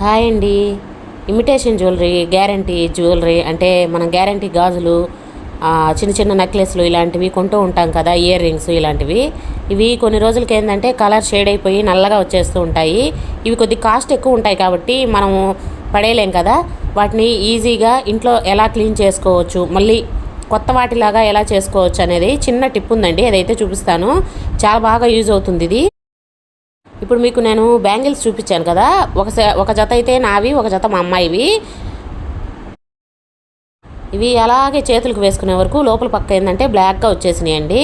Hi అండి. Imitation jewellery guarantee jewellery అంటే మనం గ్యారంటీ గాజులు చిన్న చిన్న నెక్లెస్లు ఇలాంటివి కొంటూ ఉంటాం కదా ఇయర్ రింగ్స్ ఇలాంటివి. ఇవి కొన్ని రోజులకి ఏంటంటే కలర్ షేడ్ అయిపోయి నల్లగా వచ్చేస్తూ ఉంటాయి. ఇవి కొద్ది కాస్ట్ ఎక్కువ ఉంటాయి కాబట్టి మనము పడేయలేం కదా. వాటిని ఈజీగా ఇంట్లో ఎలా క్లీన్ చేసుకోవచ్చు మళ్ళీ కొత్త వాటిలాగా ఎలా చేసుకోవచ్చు అనేది చిన్న టిప్ ఉందండి. అదైతే చూపిస్తాను. చాలా బాగా యూజ్ అవుతుంది ఇది. ఇప్పుడు మీకు నేను బ్యాంగిల్స్ చూపించాను కదా. ఒక ఒక జత అయితే నావి ఒక జత మా అమ్మాయివి. ఇవి అలాగే చేతులకు వేసుకునే వరకు లోపల పక్క ఏంటంటే బ్లాక్గా వచ్చేసినాయి అండి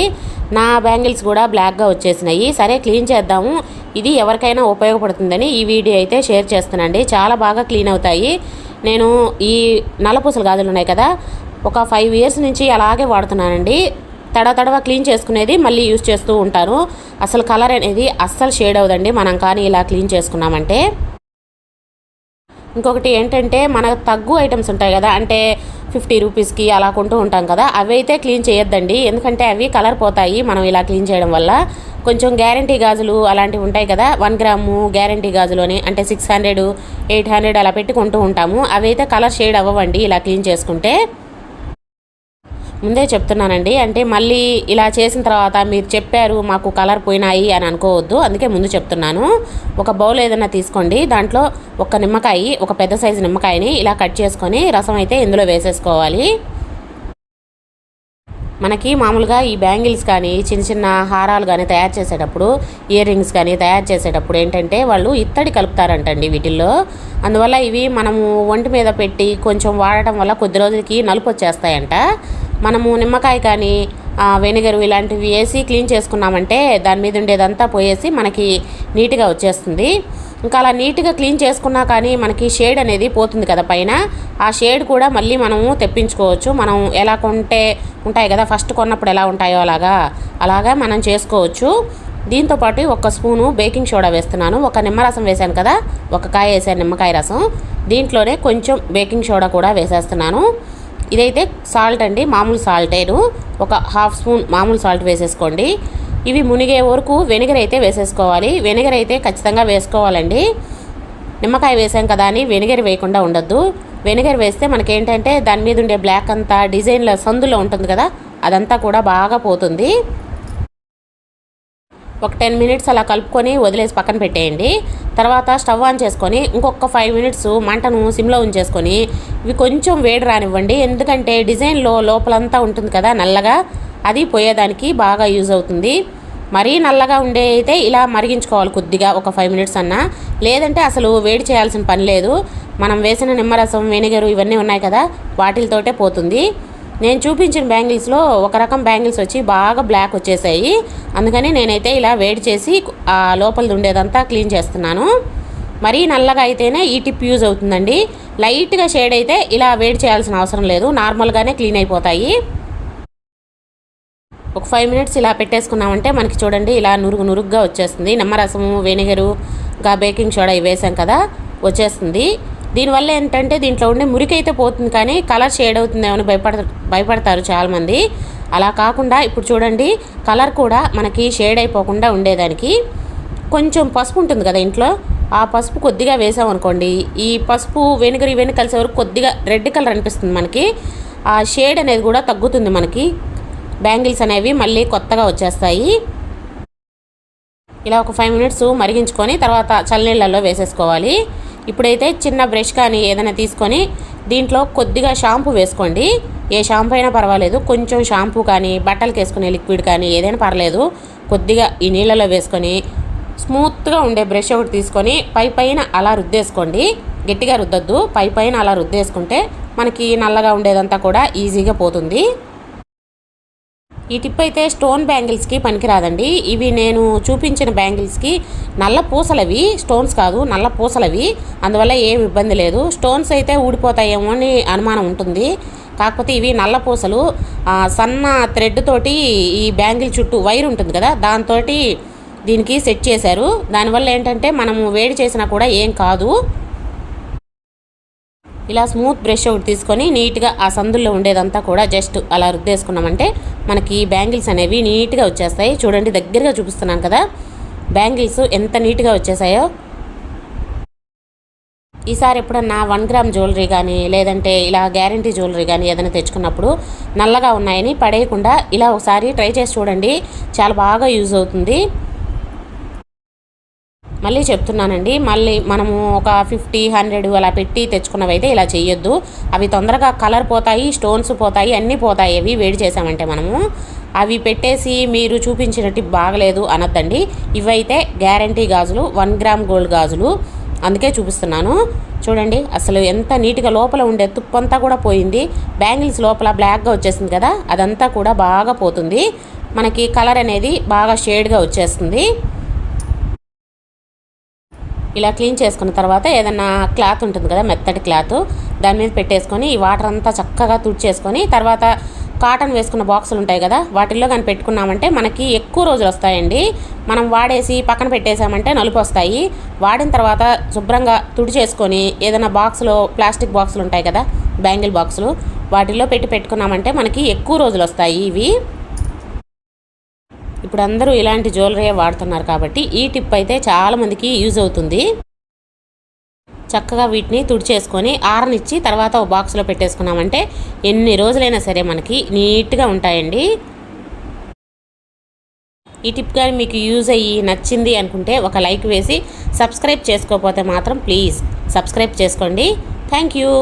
నా బ్యాంగిల్స్ కూడా బ్లాక్గా వచ్చేసినాయి. సరే క్లీన్ చేద్దాము. ఇది ఎవరికైనా ఉపయోగపడుతుందని ఈ వీడియో అయితే షేర్ చేస్తానండి చాలా బాగా క్లీన్ అవుతాయి. నేను ఈ నల్లపూసల గాజులు ఉన్నాయి కదా ఒక ఫైవ్ ఇయర్స్ నుంచి అలాగే వాడుతున్నానండి. తడ తడవ క్లీన్ చేసుకునేది మళ్ళీ యూజ్ చేస్తూ ఉంటాను అసలు కలర్ అనేది అస్సలు షేడ్ అవ్వదండి. మనం కానీ ఇలా క్లీన్ చేసుకున్నామంటే. ఇంకొకటి ఏంటంటే మనకు తగ్గు ఐటమ్స్ ఉంటాయి కదా అంటే ఫిఫ్టీ రూపీస్కి అలా కొంటూ ఉంటాం కదా అవి అయితే క్లీన్ చేయొద్దండి. ఎందుకంటే అవి కలర్ పోతాయి మనం ఇలా క్లీన్ చేయడం వల్ల. కొంచెం గ్యారంటీ గాజులు అలాంటివి ఉంటాయి కదా వన్ గ్రాము గ్యారంటీ గాజులు అని అంటే సిక్స్ హండ్రెడ్ ఎయిట్ హండ్రెడ్ అలా పెట్టి కొంటూ ఉంటాము. అవి అయితే కలర్ షేడ్ అవ్వండి ఇలా క్లీన్ చేసుకుంటే. ముందే చెప్తున్నానండి. అంటే మళ్ళీ ఇలా చేసిన తర్వాత మీరు చెప్పారు మాకు కలర్ పోయినాయి అని అనుకోవద్దు. అందుకే ముందు చెప్తున్నాను. ఒక బౌల్ ఏదైనా తీసుకోండి. దాంట్లో ఒక నిమ్మకాయ ఒక పెద్ద సైజు నిమ్మకాయని ఇలా కట్ చేసుకొని రసం అయితే ఇందులో వేసేసుకోవాలి. మనకి మామూలుగా ఈ బ్యాంగిల్స్ కానీ చిన్న చిన్న హారాలు కానీ తయారు చేసేటప్పుడు ఇయర్ రింగ్స్ కానీ తయారు చేసేటప్పుడు ఏంటంటే వాళ్ళు ఇత్తడి కలుపుతారంటండి వీటిల్లో. అందువల్ల ఇవి మనము ఒంటి మీద పెట్టి కొంచెం వాడటం వల్ల కొద్ది రోజులకి నలుపు వచ్చేస్తాయంట. మనము నిమ్మకాయ కానీ వెనిగరు ఇలాంటివి వేసి క్లీన్ చేసుకున్నామంటే దాని మీద ఉండేదంతా పోయేసి మనకి నీట్గా వచ్చేస్తుంది. ఇంకా అలా నీట్గా క్లీన్ చేసుకున్నా కానీ మనకి షేడ్ అనేది పోతుంది కదా పైన. ఆ షేడ్ కూడా మళ్ళీ మనము తెప్పించుకోవచ్చు. మనం ఎలా కొంటే ఉంటాయి కదా ఫస్ట్ కొన్నప్పుడు ఎలా ఉంటాయో అలాగా అలాగా మనం చేసుకోవచ్చు. దీంతో పాటు ఒక స్పూను బేకింగ్ సోడా వేస్తున్నాను. ఒక నిమ్మరసం వేసాను కదా ఒక కాయ వేసాను నిమ్మకాయ రసం. దీంట్లోనే కొంచెం బేకింగ్ సోడా కూడా వేసేస్తున్నాను. ఇదైతే సాల్ట్ అండి మామూలు సాల్టేను ఒక హాఫ్ స్పూన్ మామూలు సాల్ట్ వేసేసుకోండి. ఇవి మునిగే వరకు వెనిగర్ అయితే వేసేసుకోవాలి. వెనిగర్ అయితే ఖచ్చితంగా వేసుకోవాలండి. నిమ్మకాయ వేసాం కదా అని వెనిగర్ వేయకుండా ఉండొద్దు. వెనిగర్ వేస్తే మనకేంటంటే దాని మీద ఉండే బ్లాక్ అంతా డిజైన్ల సందులో ఉంటుంది కదా అదంతా కూడా బాగా పోతుంది. ఒక టెన్ మినిట్స్ అలా కలుపుకొని వదిలేసి పక్కన పెట్టేయండి. తర్వాత స్టవ్ ఆన్ చేసుకొని ఇంకొక ఫైవ్ మినిట్స్ మంటను సిమ్లో ఉంచేసుకొని ఇవి కొంచెం వేడి రానివ్వండి. ఎందుకంటే డిజైన్లో లోపలంతా ఉంటుంది కదా నల్లగా అది పోయేదానికి బాగా యూజ్ అవుతుంది. మరీ నల్లగా ఉండే అయితే ఇలా మరిగించుకోవాలి కొద్దిగా ఒక ఫైవ్ మినిట్స్ అన్నా. లేదంటే అసలు వేడి చేయాల్సిన పని లేదు. మనం వేసిన నిమ్మరసం వెనిగరు ఇవన్నీ ఉన్నాయి కదా వాటితోటే పోతుంది. నేను చూపించిన బ్యాంగిల్స్లో ఒక రకం బ్యాంగిల్స్ వచ్చి బాగా బ్లాక్ వచ్చేసాయి. అందుకని నేనైతే ఇలా వేడి చేసి ఆ లోపల ఉండేదంతా క్లీన్ చేస్తున్నాను. మరీ నల్లగా అయితేనే ఈ టిప్ యూజ్ అవుతుందండి. లైట్గా షేడ్ అయితే ఇలా వేడి చేయాల్సిన అవసరం లేదు. నార్మల్గానే క్లీన్ అయిపోతాయి. ఒక ఫైవ్ మినిట్స్ ఇలా పెట్టేసుకున్నామంటే మనకి చూడండి ఇలా నురుగు నురుగ్గా వచ్చేస్తుంది. నిమ్మరసము వెనిగరు ఇంకా బేకింగ్ సోడా ఇవి వేసాం కదా వచ్చేస్తుంది. దీనివల్ల ఏంటంటే దీంట్లో ఉండే మురికి అయితే పోతుంది కానీ కలర్ షేడ్ అవుతుందేమని భయపడ భయపడతారు చాలామంది. అలా కాకుండా ఇప్పుడు చూడండి కలర్ కూడా మనకి షేడ్ అయిపోకుండా ఉండేదానికి కొంచెం పసుపు ఉంటుంది కదా ఇంట్లో. ఆ పసుపు కొద్దిగా వేసామనుకోండి ఈ పసుపు వెనుగరు ఇవన్నీ కలిసే వరకు కొద్దిగా రెడ్ కలర్ అనిపిస్తుంది మనకి. ఆ షేడ్ అనేది కూడా తగ్గుతుంది మనకి. బ్యాంగిల్స్ అనేవి మళ్ళీ కొత్తగా వచ్చేస్తాయి. ఇలా ఒక ఫైవ్ మినిట్స్ మరిగించుకొని తర్వాత చల్లనీళ్ళల్లో వేసేసుకోవాలి. ఇప్పుడైతే చిన్న బ్రష్ కానీ ఏదైనా తీసుకొని దీంట్లో కొద్దిగా షాంపూ వేసుకోండి. ఏ షాంపూ అయినా పర్వాలేదు. కొంచెం షాంపూ కానీ బట్టలకు వేసుకునే లిక్విడ్ కానీ ఏదైనా పర్లేదు. కొద్దిగా ఈ నీళ్ళలో వేసుకొని స్మూత్గా ఉండే బ్రష్ ఒకటి తీసుకొని పై పైన అలా రుద్దేసుకోండి. గట్టిగా రుద్దొద్దు. పై పైన అలా రుద్దేసుకుంటే మనకి నల్లగా ఉండేదంతా కూడా ఈజీగా పోతుంది. ఈ టిప్ అయితే స్టోన్ బ్యాంగిల్స్కి పనికిరాదండి. ఇవి నేను చూపించిన బ్యాంగిల్స్కి నల్ల పూసలవి స్టోన్స్ కాదు నల్ల పూసలవి. అందువల్ల ఏం ఇబ్బంది లేదు. స్టోన్స్ అయితే ఊడిపోతాయేమో అని అనుమానం ఉంటుంది. కాకపోతే ఇవి నల్ల పూసలు. సన్న థ్రెడ్ తోటి ఈ బ్యాంగిల్ చుట్టూ వైర్ ఉంటుంది కదా దాంతో దీనికి సెట్ చేశారు. దానివల్ల ఏంటంటే మనము వేడి చేసినా కూడా ఏం కాదు. ఇలా స్మూత్ బ్రష్ ఒకటి తీసుకొని నీట్గా ఆ సందుల్లో ఉండేదంతా కూడా జస్ట్ అలా రుద్దేసుకున్నామంటే మనకి బ్యాంగిల్స్ అనేవి నీట్గా వచ్చేస్తాయి. చూడండి దగ్గరగా చూపిస్తున్నాను కదా. బ్యాంగిల్స్ ఎంత నీట్గా వచ్చేసాయో. ఈసారి ఎప్పుడన్నా వన్ గ్రామ్ జ్యువెలరీ కానీ లేదంటే ఇలా గ్యారంటీ జ్యువెలరీ కానీ ఏదైనా తెచ్చుకున్నప్పుడు నల్లగా ఉన్నాయని పడేయకుండా ఇలా ఒకసారి ట్రై చేసి చూడండి. చాలా బాగా యూజ్ అవుతుంది. మళ్ళీ చెప్తున్నానండి మళ్ళీ మనము ఒక ఫిఫ్టీ హండ్రెడ్ అలా పెట్టి తెచ్చుకున్నవి అయితే ఇలా చేయొద్దు అవి తొందరగా కలర్ పోతాయి స్టోన్స్ పోతాయి అన్నీ పోతాయి. అవి వేడి చేసామంటే మనము అవి పెట్టేసి మీరు చూపించిన టిప్ బాగలేదు అనొద్దండి. ఇవైతే గ్యారంటీ గాజులు వన్ గ్రామ్ గోల్డ్ గాజులు. అందుకే చూపిస్తున్నాను. చూడండి అసలు ఎంత నీట్గా లోపల ఉండే తుప్పంతా కూడా పోయింది. బ్యాంగిల్స్ లోపల బ్లాక్గా వచ్చేసింది కదా అదంతా కూడా బాగా పోతుంది. మనకి కలర్ అనేది బాగా షేడ్గా వచ్చేస్తుంది. ఇలా క్లీన్ చేసుకున్న తర్వాత ఏదన్నా క్లాత్ ఉంటుంది కదా మెత్తటి క్లాత్ దాని మీద పెట్టేసుకొని ఈ వాటర్ అంతా చక్కగా తుడిచేసుకొని తర్వాత కాటన్ వేసుకున్న బాక్సులు ఉంటాయి కదా వాటిల్లో కానీ పెట్టుకున్నామంటే మనకి ఎక్కువ రోజులు వస్తాయండి. మనం వాడేసి పక్కన పెట్టేసామంటే నలుపు వస్తాయి. వాడిన తర్వాత శుభ్రంగా తుడి చేసుకొని ఏదైనా బాక్స్లో ప్లాస్టిక్ బాక్సులు ఉంటాయి కదా బ్యాంగిల్ బాక్సులు వాటిల్లో పెట్టి పెట్టుకున్నామంటే మనకి ఎక్కువ రోజులు వస్తాయి ఇవి. ఇప్పుడు అందరూ ఇలాంటి జ్యువెలరీ వాడుతున్నారు కాబట్టి ఈ టిప్ అయితే చాలామందికి యూజ్ అవుతుంది. చక్కగా వీటిని తుడిచేసుకొని ఆరనిచ్చి తర్వాత ఒక బాక్స్లో పెట్టేసుకున్నామంటే ఎన్ని రోజులైనా సరే మనకి నీట్గా ఉంటాయండి. ఈ టిప్ కానీ మీకు యూజ్ అయ్యి నచ్చింది అనుకుంటే ఒక లైక్ వేసి సబ్స్క్రైబ్ చేసుకోకపోతే మాత్రం ప్లీజ్ సబ్స్క్రైబ్ చేసుకోండి. Thank you.